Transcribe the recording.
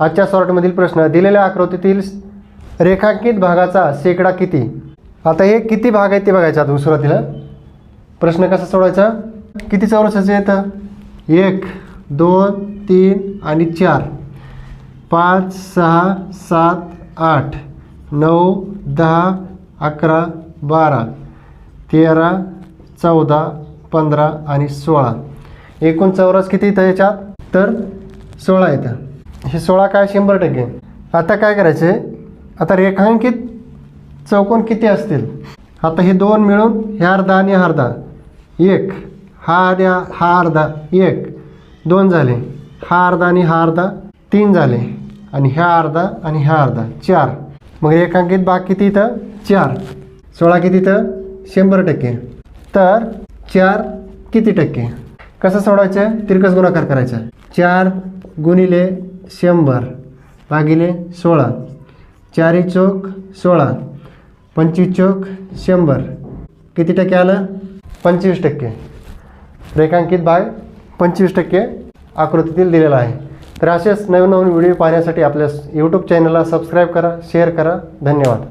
आजच्या सॉर्टमधील प्रश्न दिलेल्या आकृतीतील रेखांकित भागाचा शेकडा किती? आता हे किती भाग आहेत ते बघायचे आता सुरुवातीला. प्रश्न कसा सोडायचा किती चौरसाचे येतं एक दोन तीन आणि चार. पाच सहा सात आठ. नऊ दहा अकरा बारा. तेरा चौदा पंधरा आणि सोळा. एकूण चौरस किती येतं याच्यात? तर सोळा येतं हे सोळा काय शंभर टक्के. आता काय करायचं आहे आता रेखांकित चौकोन किती असतील? आता हे दोन मिळून हे अर्धा आणि अर्धा. एक हा आणि हा- अर्धा एक. दोन झाले. हा अर्धा आणि हा अर्धा. तीन झाले. आणि ह्या अर्धा आणि ह्या अर्धा. चार. मग रेखांकित बाग किती इथं? चार. सोळा किती इथं? शंभर टक्के. तर चार किती टक्के? कसं सोडायचं तिरकस गुणाकार करायचा. चार गुणिले शंभर भागिले सोळा. चारी चौक सोळा. पंचवीस चौक शंभर. किती टक्के आलं? पंचवीस टक्के. रेखांकित भाग पंचवीस टक्के आकृतीतील दिलेला आहे. तर असेच नवीन नवीन व्हिडिओ पाहण्यासाठी आपल्या यूट्यूब चॅनलला सबस्क्राईब करा शेअर करा. धन्यवाद.